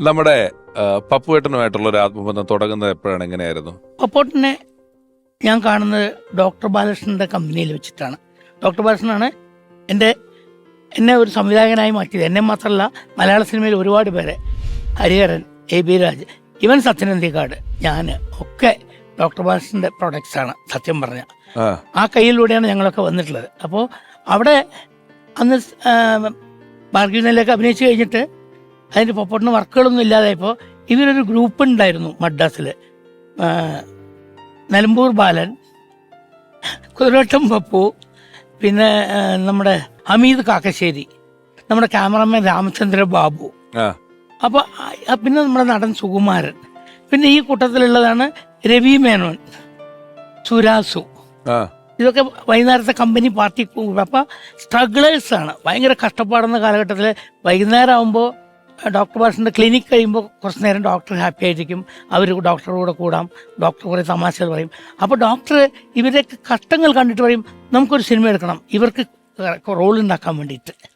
നമ്മുടെ പപ്പുവേട്ടനുമായിട്ടുള്ള ഒരു ആത്മബന്ധം തുടങ്ങുന്നത് എപ്പോഴാണ്? എങ്ങനെയായിരുന്നു? പപ്പുവേട്ടനെ ഞാൻ കാണുന്നത് ഡോക്ടർ ബാലകൃഷ്ണന്റെ കമ്പനിയിൽ വെച്ചിട്ടാണ്. ഡോക്ടർ ബാലകൃഷ്ണനാണ് എന്റെ എന്നെ ഒരു സംവിധായകനായി മാറ്റിയത്. എന്നെ മാത്രമല്ല മലയാള സിനിമയിൽ ഒരുപാട് പേരെ. ഹരിഹരൻ എ ബി രാജ് ഇവൻ സത്യനന്ദിക്കാട് ഞാൻ ഒക്കെ ഡോക്ടർ ബാലകൃഷ്ണന്റെ പ്രൊഡക്ട്സ് ആണ് സത്യം പറഞ്ഞ. ആ. കയ്യിലൂടെയാണ് ഞങ്ങളൊക്കെ വന്നിട്ടുള്ളത്. അപ്പോൾ അവിടെ അന്ന് സ്- അഭിനയിച്ചു കഴിഞ്ഞിട്ട് അതിന്റെ പൊപ്പോട്ടിന് വർക്കുകളൊന്നും ഇല്ലാതായപ്പോൾ ഇവരൊരു ഗ്രൂപ്പ് ഉണ്ടായിരുന്നു മദ്രാസിൽ നിലമ്പൂർ ബാലൻ കുതിരവട്ടം പപ്പു പിന്നെ നമ്മുടെ ഹമീദ് കാക്കശ്ശേരി നമ്മുടെ ക്യാമറമാൻ രാമചന്ദ്ര ബാബു. അപ്പോൾ പിന്നെ നമ്മുടെ നടൻ സുകുമാരൻ. പിന്നെ ഈ കൂട്ടത്തിലുള്ളതാണ് രവി മേനോൻ സുരാസു. ഇതൊക്കെ വൈകുന്നേരത്തെ കമ്പനി പാർട്ടി അപ്പം സ്ട്രഗ്ലേഴ്സ് ആണ്. ഭയങ്കര കഷ്ടപ്പാടുന്ന കാലഘട്ടത്തിൽ വൈകുന്നേരം ആകുമ്പോൾ ഡോക്ടർ ഭാഷന്റെ ക്ലിനിക്ക് കഴിയുമ്പോൾ കുറച്ച് നേരം ഡോക്ടർ ഹാപ്പി ആയിരിക്കും. അവർ ഡോക്ടറുടെ കൂടെ കൂടാം. ഡോക്ടർ കുറേ തമാശകൾ പറയും. അപ്പോൾ ഡോക്ടർ ഇവരുടെ കഷ്ടങ്ങൾ കണ്ടിട്ട് പറയും നമുക്കൊരു സിനിമ എടുക്കണം. ഇവർക്ക് റോൾ ഉണ്ടാക്കാൻ വേണ്ടിയിട്ട്.